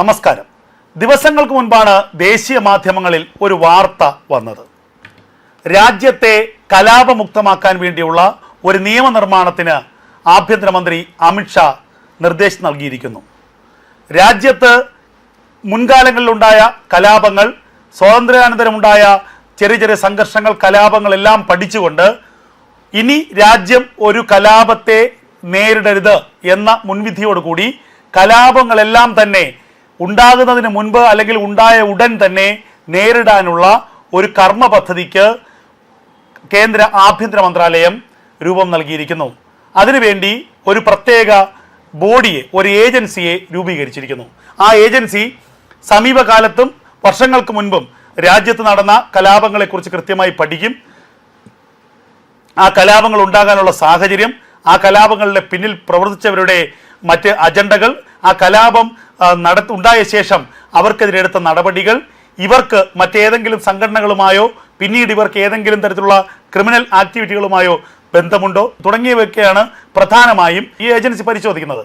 നമസ്കാരം. ദിവസങ്ങൾക്ക് മുൻപാണ് ദേശീയ മാധ്യമങ്ങളിൽ ഒരു വാർത്ത വന്നത്. രാജ്യത്തെ കലാപമുക്തമാക്കാൻ വേണ്ടിയുള്ള ഒരു നിയമനിർമ്മാണത്തിന് ആഭ്യന്തരമന്ത്രി അമിത്ഷാ നിർദ്ദേശം നൽകിയിരിക്കുന്നു. രാജ്യത്ത് മുൻകാലങ്ങളിലുണ്ടായ കലാപങ്ങൾ സ്വാതന്ത്ര്യാനന്തരമുണ്ടായ ചെറിയ ചെറിയ സംഘർഷങ്ങൾ കലാപങ്ങളെല്ലാം പഠിച്ചുകൊണ്ട് ഇനി രാജ്യം ഒരു കലാപത്തെ നേരിടരുത് എന്ന മുൻവിധിയോടുകൂടി കലാപങ്ങളെല്ലാം തന്നെ ഉണ്ടാകുന്നതിന് മുൻപ് അല്ലെങ്കിൽ ഉണ്ടായ ഉടൻ തന്നെ നേരിടാനുള്ള ഒരു കർമ്മ പദ്ധതിക്ക് കേന്ദ്ര ആഭ്യന്തര മന്ത്രാലയം രൂപം നൽകിയിരിക്കുന്നു. അതിനുവേണ്ടി ഒരു പ്രത്യേക ബോഡിയെ ഒരു ഏജൻസിയെ രൂപീകരിച്ചിരിക്കുന്നു. ആ ഏജൻസി സമീപകാലത്തും വർഷങ്ങൾക്ക് മുൻപും രാജ്യത്ത് നടന്ന കലാപങ്ങളെക്കുറിച്ച് കൃത്യമായി പഠിക്കും. ആ കലാപങ്ങൾ ഉണ്ടാകാനുള്ള സാഹചര്യം ആ കലാപങ്ങളുടെ പിന്നിൽ പ്രവർത്തിച്ചവരുടെ മറ്റ് അജണ്ടകൾ ആ കലാപം ആ, നട ഉണ്ടായ ശേഷം അവർക്കെതിരെ എടുത്ത നടപടികൾ ഇവർക്ക് മറ്റേതെങ്കിലും സംഘടനകളുമായോ പിന്നീട് ഇവർക്ക് ഏതെങ്കിലും തരത്തിലുള്ള ക്രിമിനൽ ആക്ടിവിറ്റികളുമായോ ബന്ധമുണ്ടോ തുടങ്ങിയവയൊക്കെയാണ് പ്രധാനമായും ഈ ഏജൻസി പരിശോധിക്കുന്നത്.